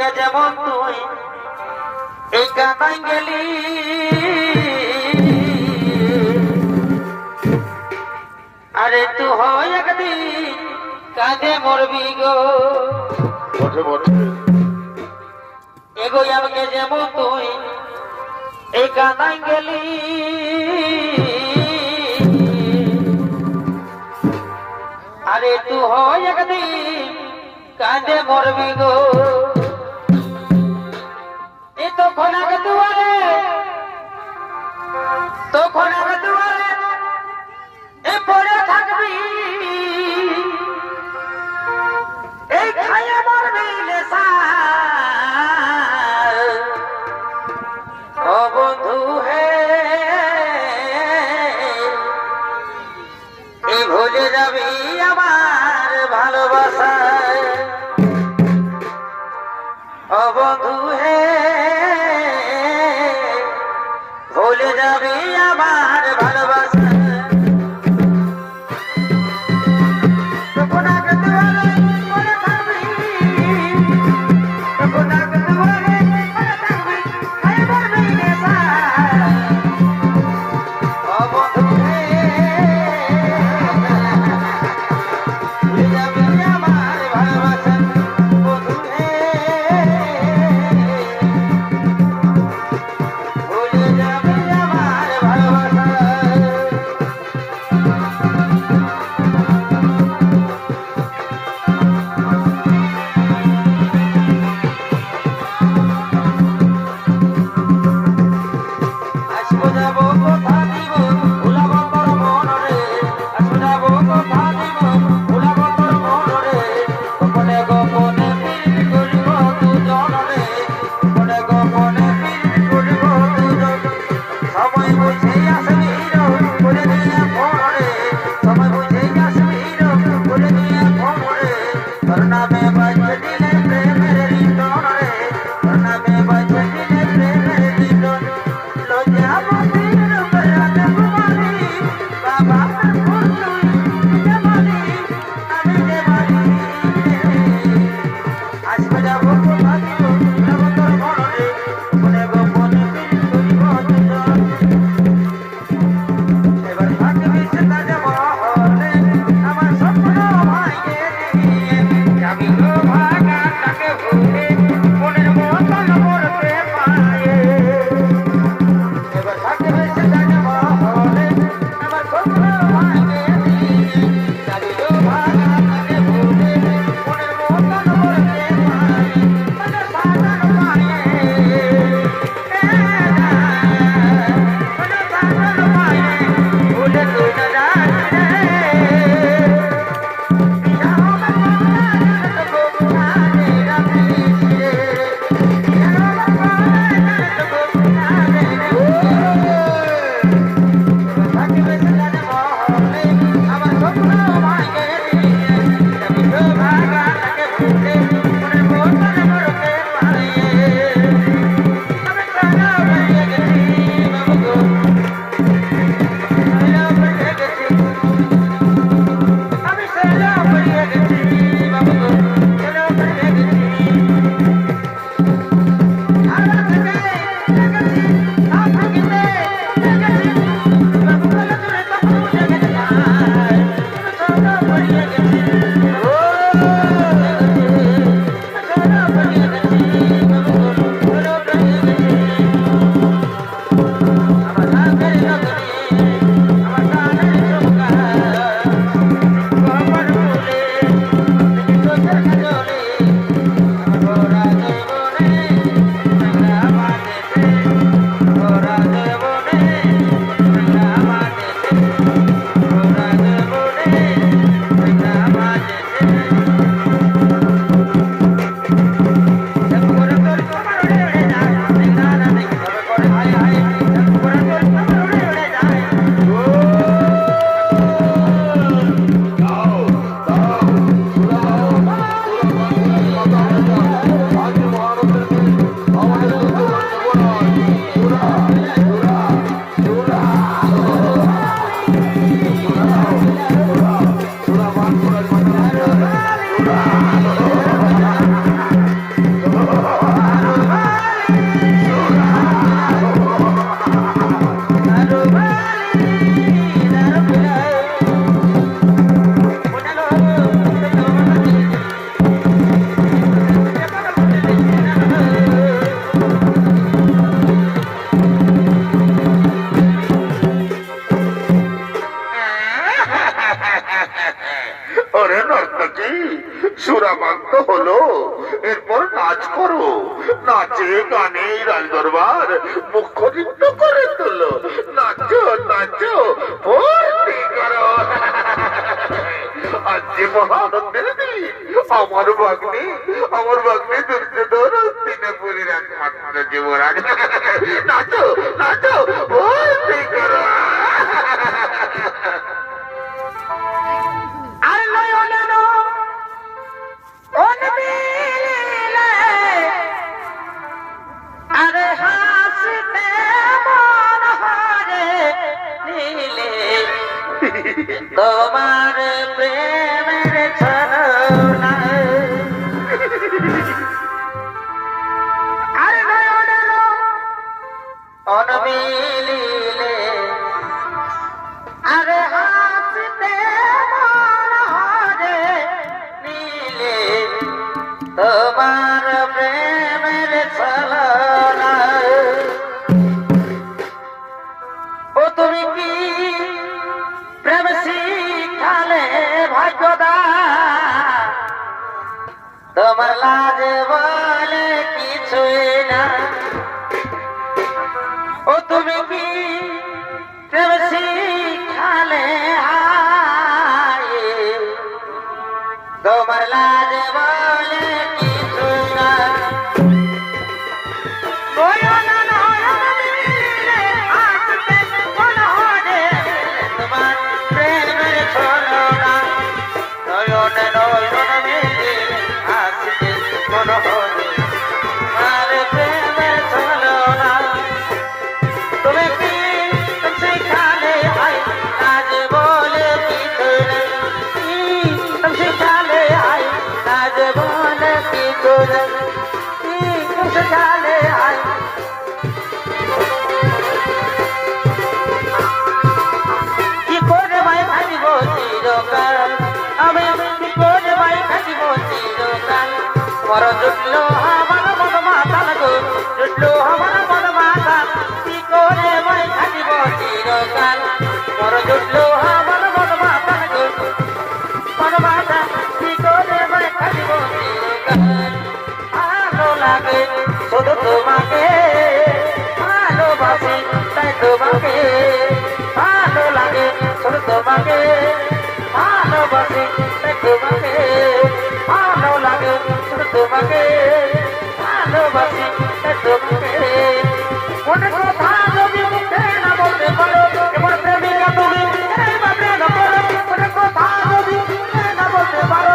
থেকে যেমন তুই। এই কানাই গেলি। আরে তু হয় একদিন কাঁধে মরবি গো। বটে বটে এগোই আমাকে যেমন তুই। এই কানাই গেলি। আরে তু হয় একদিন কাঁধে মরবি গো। তখন আগে দুয়ারে। তখন আগে দুয়ারে। এ পড়ে থাকবি। এই খাইয়ে মরবি নেশা ও বন্ধু হে এই ভুলে যাবি আমার ভালোবাসায় ও বন্ধু নবী আমার শান্ত হলো। এরপর নাচ করো। নাচে গানে রাজদরবার মুখ্যচিত্র করে তুলো। নাচো নাচো, ভর্তি করো। যে মহানন্দের দিন, আমার ভাগ্নি আমার ভাগ্নি দুর্যোধন দিনপুরীর একমাত্র যুবরাজ নাচো নাচো, ভর্তি করো। তোমার লাজ বলে কিছু না। তোমার প্রেমের ছলনা। নয়ন নয়ন কিছু খুশ জালে শিখালে তোমাকে, ভালোবাসি তাই তোমাকে, ভালো লাগে শুধু তোমাকে, ভালোবাসি তাই তোমাকে। মনে কথা যদি না বলতে পারো, এবার প্রেমিকা তুমি না বলতে পারো